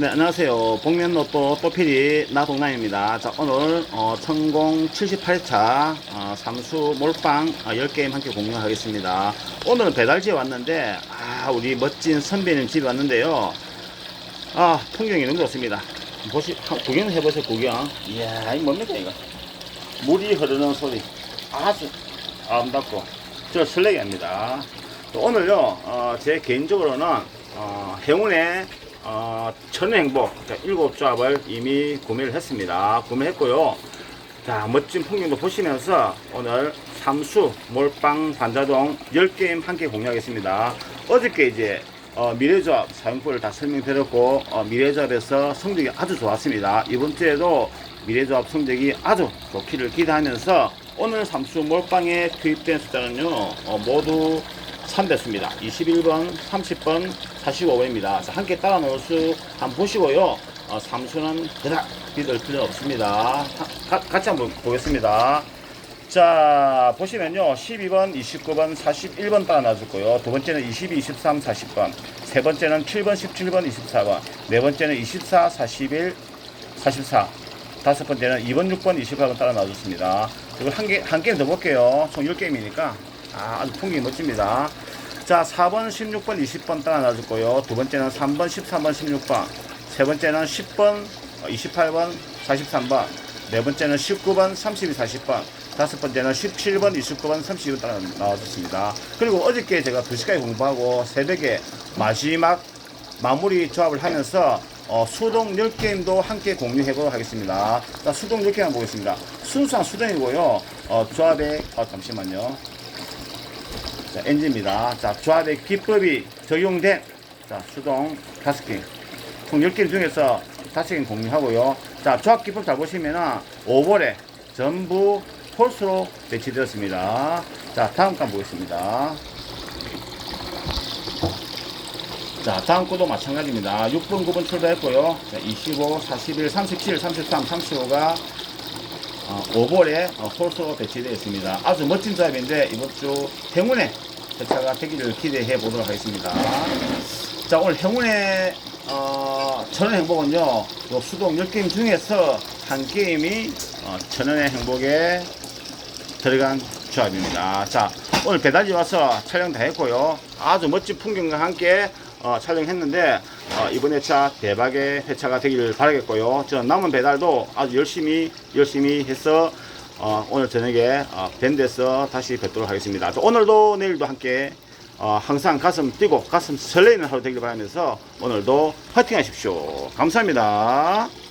네, 안녕하세요. 복면로또 또피디 나동남입니다. 자, 오늘 어, 천공 78회차 어, 삼수 몰빵 어, 10게임 함께 공유하겠습니다. 오늘은 배달지에 왔는데 아, 우리 멋진 선배님 집에 왔는데요. 아, 풍경이 너무 좋습니다. 보시, 한- 구경 해보세요, 구경. 이야, 이 뭡니까, 이거? 물이 흐르는 소리. 아주 아름답고, 저. 또 오늘요, 어, 제 개인적으로는, 어, 행운의, 어, 천행복, 자, 일곱 조합을 이미 구매를 했습니다. 구매했고요. 자, 멋진 풍경도 보시면서 오늘 삼수, 몰빵, 반자동 10게임 함께 공유하겠습니다. 어저께 이제 어, 미래조합 사용법을 다 설명드렸고 어, 미래조합에서 성적이 아주 좋았습니다. 이번 주에도 미래조합 성적이 아주 좋기를 기대하면서 오늘 삼수 몰빵에 투입된 숫자는요 어, 모두 3배수입니다. 21번, 30번, 45번입니다. 자, 함께 따라 놓을 수 한번 보시고요. 어, 삼수는 그닥 믿을 필요 없습니다. 하- 가- 같이 한번 보겠습니다. 자, 보시면요. 12번, 29번, 41번 따라 놔줬고요. 두 번째는 22, 23, 40번. 세 번째는 7번, 17번, 24번. 네 번째는 24, 41, 44. 다섯 번째는 2번, 6번, 28번 따라 놔줬습니다. 그리고 한 개, 한 게임 더 볼게요. 총 10게임이니까. 아, 아주 풍경이 멋집니다. 자, 4번, 16번, 20번 따라 놔줬고요. 두 번째는 3번, 13번, 16번. 세 번째는 10번, 28번, 43번. 네 번째는 19번, 32, 40번. 다섯 번째는 17번, 29번, 32번 따라 나와줬습니다. 그리고 어저께 제가 2시까지 공부하고 새벽에 마지막 마무리 조합을 하면서 어, 수동 10게임도 함께 공유해 보도록 하겠습니다. 자, 수동 10게임 한번 보겠습니다. 순수한 수동이고요. 어, 조합에, 어, 잠시만요. 자, 엔진입니다. 자, 조합의 기법이 적용된 자, 수동 5개. 총 10개 중에서 5개 공유하고요. 자, 조합 기법 잘 보시면은 5볼에 전부 폴스로 배치되었습니다. 자, 다음 칸 보겠습니다. 자, 다음 거도 마찬가지입니다. 6번, 9번 출발했고요. 자, 25, 41, 37, 33, 35가 어, 5볼에 어, 폴스로 배치되어 있습니다. 아주 멋진 조합인데 이번 주 행운의 회차가 되기를 기대해 보도록 하겠습니다. 자, 오늘 행운의 어, 천원 행복은요, 요 수동 10게임 중에서 한 게임이 어, 천원의 행복에 들어간 조합입니다. 자, 오늘 배달이 와서 촬영 다 했고요. 아주 멋진 풍경과 함께 어, 촬영했는데 어, 이번 회차 대박의 회차가 되기를 바라겠고요. 저 남은 배달도 아주 열심히 열심히 해서 어, 오늘 저녁에 어, 밴드에서 다시 뵙도록 하겠습니다. 자, 오늘도 내일도 함께 어, 항상 가슴 뛰고 가슴 설레이는 하루 되길 바라면서 오늘도 파이팅 하십시오. 감사합니다.